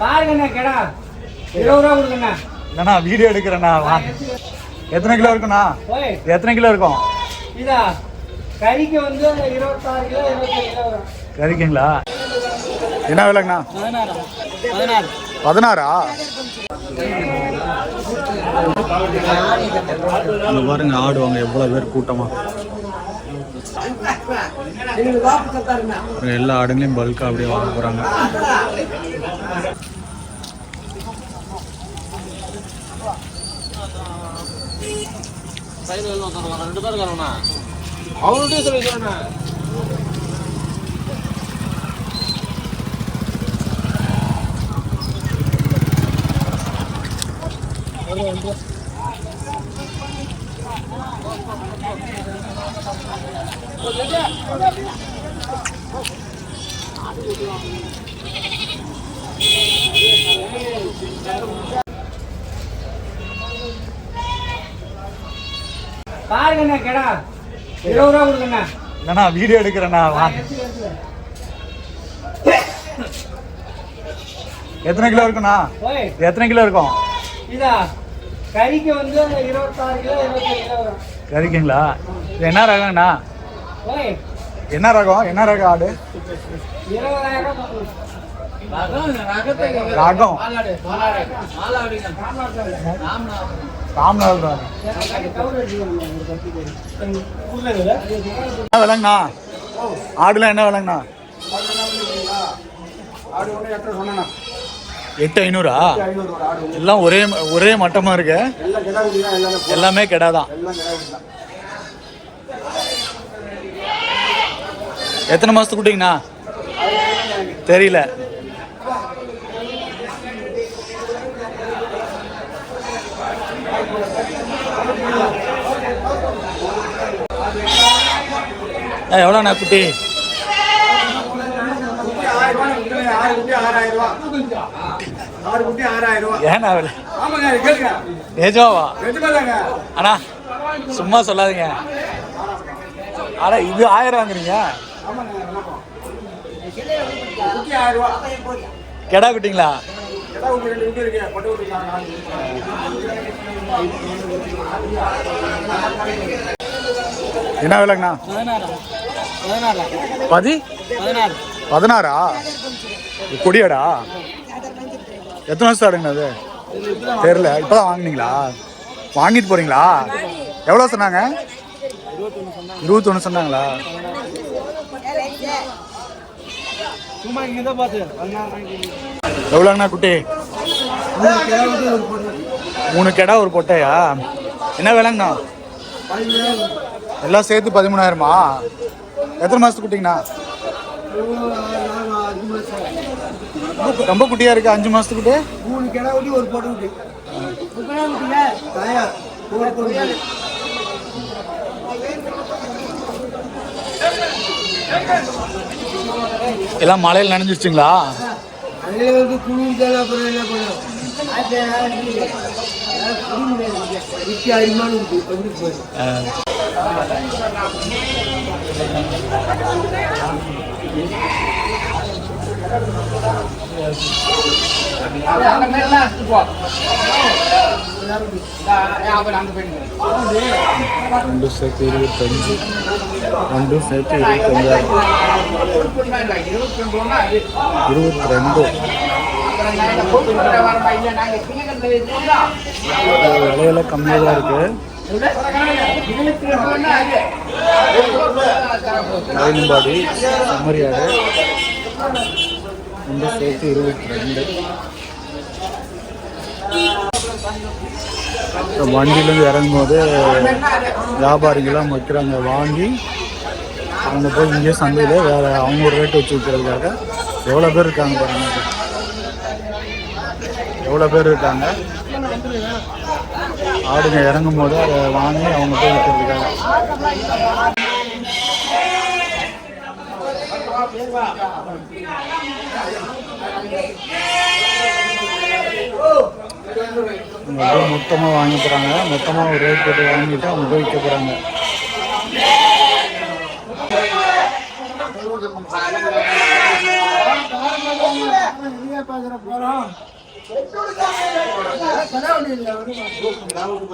பாருங்கண்ணா கடா. இருபது ரூபா கொடுங்கண்ணா. இல்லைண்ணா வீடியோ எடுக்கிறேண்ணா எத்தனை கிலோ இருக்குண்ணா? எத்தனை கிலோ இருக்கும்? இதா கறிக்கு வந்து இருபத்தாறு கிலோ இருபத்தஞ்சு கிலோ வரும். சரிக்குங்களா என்ன விலைங்கண்ணா? பதினாறு. அங்க பாருங்க ஆடுவாங்க எவ்வளவு பேர் கூட்டமா. பாருங்க, எல்லா ஆடுங்களையும் பல்கா அப்படியே வாங்க పైన రెండు పేరు కన్నా అవును టీచర్ ఇచ్చారన్నా Thank you. பாருங்கண்ணா கடா. இருபது ரூபா கொடுங்கண்ணா. வீடியோ எடுக்கிறேண்ணா வா. எத்தனை கிலோ இருக்குண்ணா? ஓய். எத்தனை கிலோ இருக்கும்? இதா கறிக்கு வந்து இருபத்தாறு கிலோ வரும். இது என்ன ரகங்கண்ணா? என்ன ரகம்? என்ன ரகம் ஆடு? ரகம் மாலாடு மாலாடு மாலாடு என்ன விலைங்கண்ணா? ஆடுலாம் என்ன விலங்கண்ணா? எட்டு ஐநூறா? எல்லாம் ஒரே ஒரே மட்டமாக இருக்கு. எல்லாமே கெடா தான் எத்தனை மாதத்துக்கு குட்டிங்கண்ணா? தெரியல ஏ, எவ்வளோண்ணா குட்டி ஆறு குட்டி ஆறாயிரம் ரூபா ஆறு குட்டி ஆறாயிரம் ரூபா ஏண்ணா நிஜமாவா அண்ணா சும்மா சொல்லாதீங்க. அட இது ஆயிரம் வாங்குறீங்க? குட்டி கெடா குட்டிங்களா? என்ன விலைங்கண்ணா? பதி? பதினாறா? கொடியடா கொடியாடா? எத்தனை வருஷம் ஆடுங்கண்ணா அது தெரில இப்போதான் வாங்கினீங்களா? வாங்கிட்டு போறீங்களா? எவ்வளோ சொன்னாங்க? இருபத்தொன்று சொன்னாங்களா? சும்மா இங்கே பார்த்து. எவ்வளோங்கண்ணா குட்டி? மூணு கெடா ஒரு பொட்டையா? என்ன விலைங்கண்ணா? எல்லாம் சேர்த்து பதிமூணாயிரமா? எத்தனை மாதத்து குட்டிங்கண்ணா? ரொம்ப- குட்டியா இருக்கு அஞ்சு மாசத்துக்கு குட்டி? மூணு கிடா குட்டி ஒரு பொட்டை குட்டி தயார் எல்லாம் மழையில் நனைஞ்சிருச்சுங்களா? அதில் வந்து குளிர் தேவை அப்புறம் என்ன பண்ணும் குட்டி அதிகமான குட்டி எப்படி போயிடும் ரெண்டு சேர்த்து இருபத்தஞ்சு. ரெண்டும் சேர்த்து இருபத்தஞ்சாயிரம். இருபத்தி ரெண்டு விலையெல்லாம் கம்மியாக தான் இருக்கு. மயிலம்பாடி செம்மறியாடு. ரெண்டு சேர்த்து இருபத்தி ரெண்டு வண்டியிலேருந்து இறங்கும்போது வியாபாரிகள்லாம் வைக்கிறாங்க வாங்கி அவங்க போய் இங்கே சந்தையில் வேறு அவங்க ஒரு ரேட் வச்சு விற்கிறதுக்காக எவ்வளோ பேர் இருக்காங்க பாருங்க எவ்வளோ பேர் இருக்காங்க ஆடுங்க இறங்கும் போது அதை வாங்கி அவங்க போய் விற்கிறதுக்காக மொத்தமாக வாங்கி போகிறாங்க மொத்தமாக ஒரு ரேட் போட்டு வாங்கிட்டு அவங்க போய் விற்க போகிறாங்க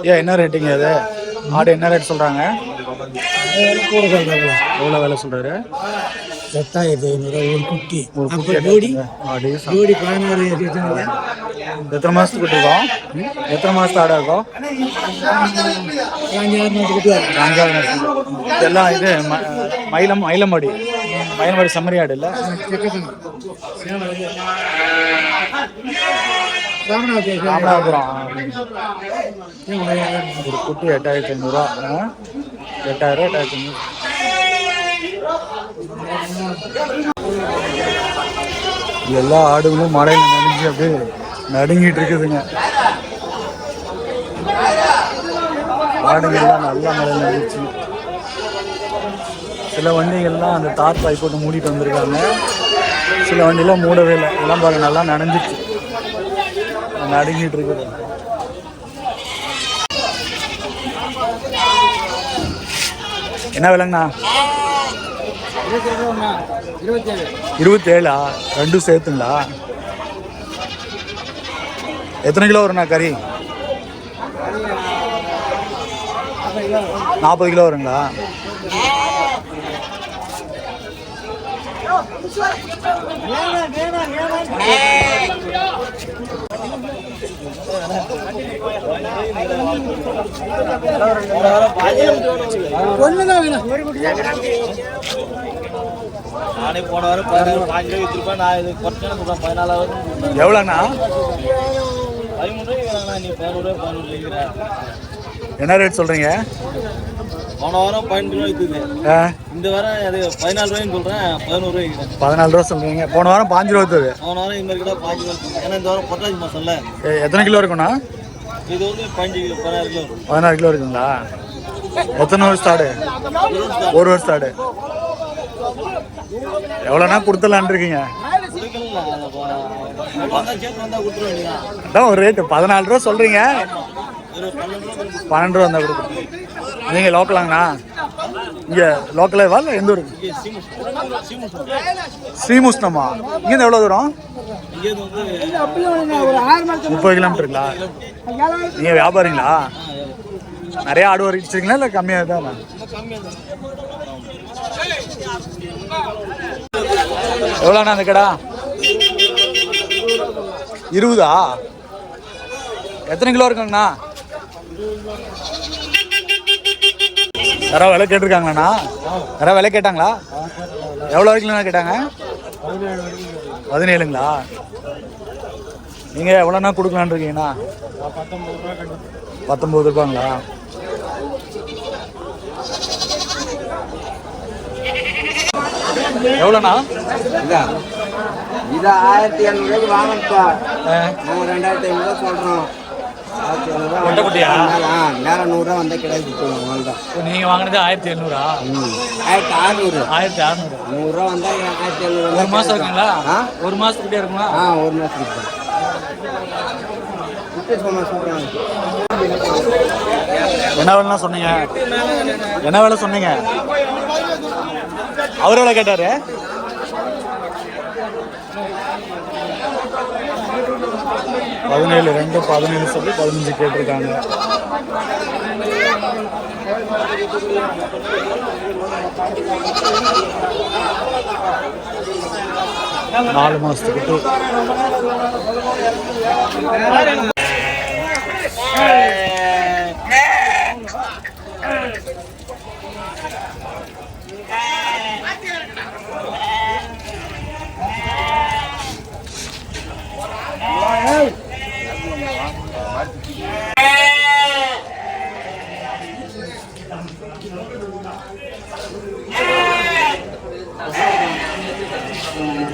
ஏன் என்ன ரேட்டிங்க அது? ஆடு என்ன ரேட் சொல்கிறாங்க எவ்வளோ வேலை சொல்கிறாரு எட்டாயிரத்தி ஐநூறு ஒரு குட்டி. ஒரு அப்போ குட்டி ஜோடி ஜோடி பதினாறு இருபத்தி எத்தனை மாதத்துக்கு விட்டுருக்கோம் எத்தனை மாதத்து ஆடாக இருக்கும் அஞ்சு ஆறு மாதம் குட்டி வரும் அஞ்சாவது மாதம் இதெல்லாம் இது மயிலம் மயிலம்பாடி மயிலம்பாடி செம்மறி ஆடு இல்லை? ராமநாதபுரம். ஒரு குட்டி எட்டாயிரத்தி ஐநூறுரூவா எட்டாயிரம் எட்டாயிரத்தி ஐநூறு எல்லா ஆடுகளும் மழையில் நனைஞ்சு அப்படியே நடுங்கிட்டு இருக்குதுங்க. ஆடுகள்லாம் நல்லா மழை நடிச்சு சில வண்டிகள்லாம் அந்த தார் பாய் போட்டு மூடிட்டு வந்திருக்காங்க. சில வண்டிலாம் மூடவே இல்லை. எல்லாம் பாருங்க நல்லா நனைஞ்சிச்சு நடுங்கிட்டு இருக்குது. என்ன விலங்கண்ணா? இருபத்தேழு? ரெண்டும் சேர்த்துங்களா? எத்தனை கிலோ வரும்ண்ணா கறி? நாற்பது கிலோ வருங்களா? ஒண்ணுதான் வேணும். நானே போன வாரம் பதினேழு பாஞ்சு ரூபாய் விற்றுருப்பேன் நான் இது குறைச்சு சொல்கிறேன் பதினாலாவது எவ்வளோண்ணா? பதிமூணு ரூபாய் நீ பதினோரு ரூபாய் பதினொன்று இருக்கிற என்ன ரேட் சொல்கிறீங்க போன வாரம் பன்னெண்டு ரூபாய் விற்றுது இந்த வாரம் அது பதினாலு ரூபாய்ன்னு சொல்கிறேன் பதினோரு ரூபாய் விற்கிறேன் பதினாலு ரூபா சொல்கிறீங்க போன வாரம் பாஞ்சு ரூபா தருது போன வாரம் இது மாதிரி கூட பாஞ்சு விற்றுது. ஏன்னா இந்த வாரம் பொட்டாசி மாதம்ல எத்தனை கிலோ இருக்குண்ணா இது வந்து பஞ்சு கிலோ பதினாறு கிலோ. பதினாறு கிலோ இருக்குங்களா? எத்தனை வருஷம் ஆடு ஒரு வருஷம் ஆடு எவ்வளோண்ணா கொடுத்துலான் இருக்கீங்க அதான் ஒரு ரேட்டு பதினாலு ரூபா சொல்கிறீங்க பன்னெண்டு ரூபா இருந்தால் கொடுக்குறோம் நீங்கள் லோக்கலாங்கண்ணா. இங்கே லோக்கலே வா எந்த ஊருக்கு ஸ்ரீமுஷ்ணமா? இங்கேருந்து எவ்வளோ தூரம்? முப்பது கிலோமீட்டருங்களா? நீங்கள் வியாபாரிங்களா? நிறைய ஆடு வச்சிருக்கீங்களா இல்லை கம்மியாக கம்மியாக தான் எவ்வளோண்ணா அந்த கடா? இருபதா? எத்தனை கிலோ இருக்குங்கண்ணா? யாராவது விலை கேட்டிருக்காங்களாண்ணா? யாராவது விலை கேட்டாங்களா? எவ்வளோ வரைக்கும் கேட்டாங்க? பதினேழுங்களா? நீங்கள் எவ்வளோண்ணா கொடுக்கலான்னு இருக்கீங்கண்ணா? பத்தொம்பது ரூபாங்களா? எவ்வளோண்ணா? இது. ஆயிரத்தி எழுநூறுக்கு வாங்கப்பா. நம்ம ரெண்டாயிரத்தி ஐநூறுவா சொல்கிறோம் நேரம் நூறுரூவா வந்தால் கிடையாது நீங்கள் வாங்கினது ஆயிரத்தி எழுநூறா ஆயிரத்தி அறுநூறு. ஆயிரத்தி அறநூறு. நூறுரூவா வந்தால் ஆயிரத்தி எழுநூறு ஒரு மாசம் இருக்குங்களா? ஒரு மாசத்துக்கிட்டே இருக்குங்களா ஆ ஒரு மாதத்துக்கு என்ன வேலைலாம் சொன்னீங்க? என்ன வேலை சொன்னீங்க? அவரோட கேட்டார். பதினேழு ரெண்டு பதினேழு சொல்லி பதினஞ்சு கேட்டிருக்காங்க. நாலு மாசத்துக்கு டூ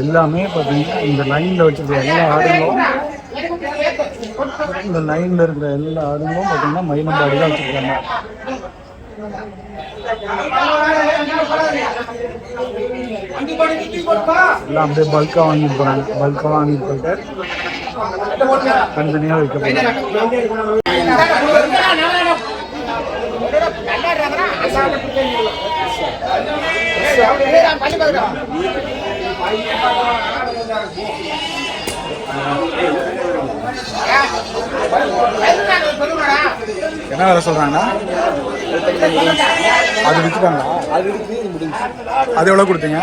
எல்லாமே பார்த்தீங்கன்னா இந்த லைனில் வச்சிருக்க எல்லா ஆடுகளும் இந்த லைனில் இருக்கிற எல்லா ஆடுகளும் பார்த்தீங்கன்னா மயிலம்பாடி தான் வச்சுருக்காங்க. எல்லாம் அப்படியே பல்காக வாங்கிட்டு போகிறாங்க பல்காக வாங்கிட்டு போயிட்டு தனித்தனியாக வைக்க போகிறாங்க என்ன வேலை சொல்கிறாங்கண்ணா அது விற்றுட்டாங்களா அது முடிஞ்சு அது எவ்வளோ கொடுத்தீங்க?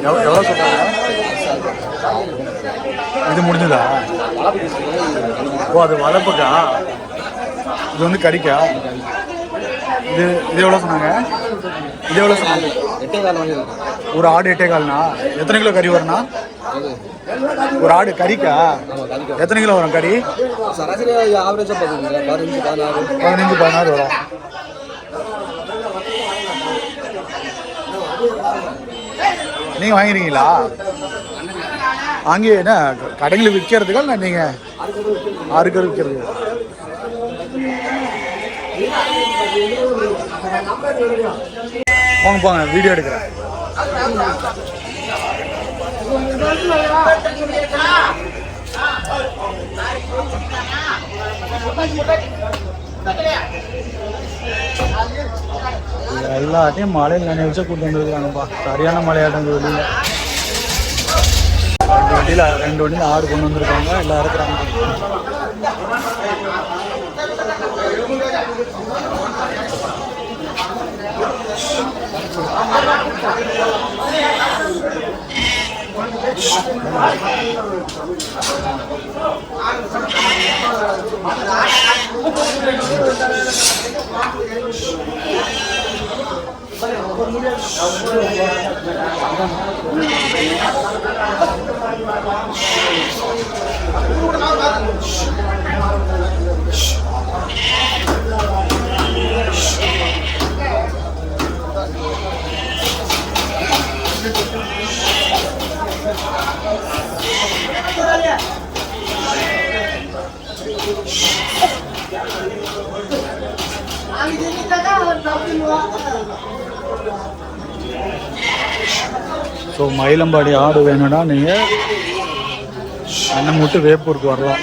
எவ்வளோ எவ்வளோ சொல்கிறாங்க இது முடிஞ்சதா? ஓ அது வளர்ப்புக்கா? இது வந்து கடிக்கா இது இது எவ்வளோ சொன்னாங்க? இது எவ்வளோ சொன்னாங்க? எட்டே கால் ஒரு ஆடு எட்டே கால்னா? எத்தனை கிலோ கறி வரும்னா? ஒரு ஆடு கறிக்கா? எத்தனை கிலோ வரும் கறி? சராசரி ஆவரேஜாக பார்த்துக்கோங்க பதினஞ்சு பதினாறு பதினஞ்சு பதினாறு வரும். நீங்கள் வாங்கிருக்கீங்களா? அங்கே என்ன கடையில் விற்கிறதுக்கா இல்லை நீங்க? விற்கிறது போங்க போங்க வீடியோ எடுக்கிறேன். எல்லாத்தையும் மழையில் நினைச்சா கூட்டு வந்துருக்காங்கப்பா சரியான மழையாட்டம் இந்த ரெண்டு வண்டியில் ரெண்டு வண்டியில் ஆடு கொண்டு வந்திருக்காங்க எல்லாம் இருக்கிறாங்க. Shh. ஸோ மயிலம்பாடி ஆடு வேணும்னா நீங்கள் அண்ணன் மட்டும் வேப்பூருக்கு வரலாம்.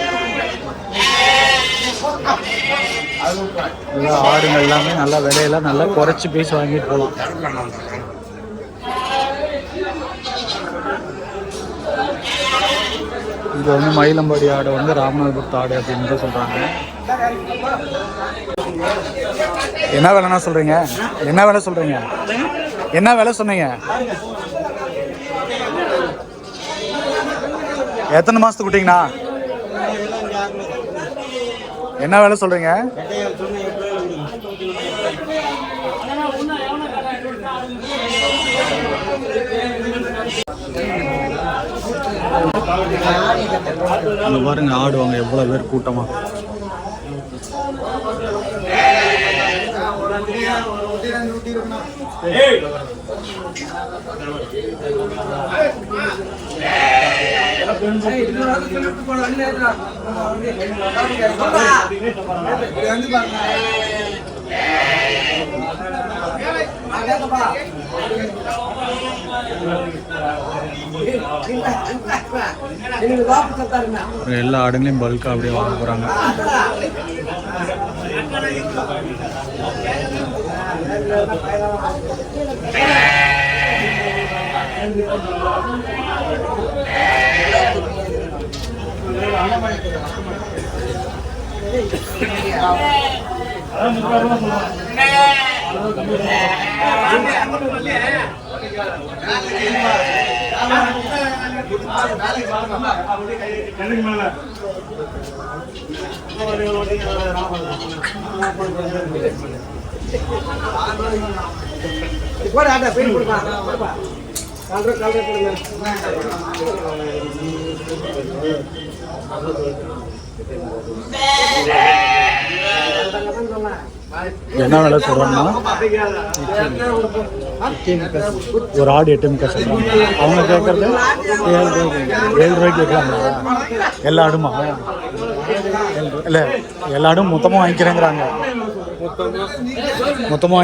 நல்லா ஆடுங்க எல்லாமே நல்லா விலையெல்லாம் நல்லா குறைச்சி பேசி வாங்கிட்டு போகலாம். இது வந்து மயிலம்பாடி ஆடு வந்து ராமநாதபுரத்து ஆடு அப்படின்னு தான் சொல்கிறாங்க என்ன விலைண்ணா சொல்கிறீங்க என்ன விலை சொல்கிறீங்க என்ன விலை சொன்னீங்க? எத்தனை மாதத்துக்கு விட்டீங்கண்ணா? என்ன வேலை சொல்கிறீங்க அங்க பாருங்க ஆடுவாங்க எவ்வளோ பேர் கூட்டமா. எல்லா ஆடுங்களையும் பல்காக அப்படியே வாங்க போகிறாங்க அதான் போட ஆட்டா பெயிண்ட் கொடுப்பா கலர் என்ன விலை சொல்கிறாங்கன்னா ஒரு ஆடு எட்டு முக்கா சொல்கிறாங்க அவங்க கேட்குறது ஏழு ரூபாய்க்கு ஏழு ரூபாய்க்கு கேட்குறாங்களா எல்லா ஆடுமா? இல்லை எல்லா ஆடும் மொத்தமாக வாங்கிக்கிறேங்கிறாங்க. மொத்தமாக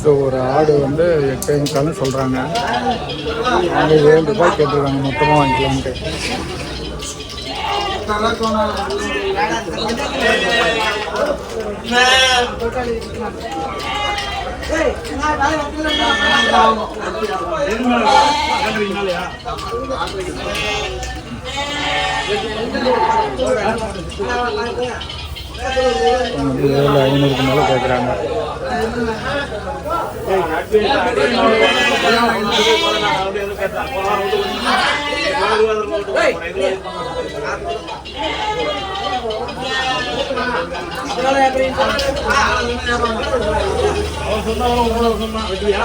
ஸோ ஒரு ஆடு வந்து எட்டு முக்கால்னு சொல்கிறாங்க அவங்க ஏழு ரூபாய் கேட்டுருக்காங்க மொத்தமாக வாங்கிக்கலான்ட்டு அவங்க ஏழு ஐநூறுக்கு மேலே கேட்குறாங்க அவன் சொன்னா உங்களோட சொன்னா. வெற்றியா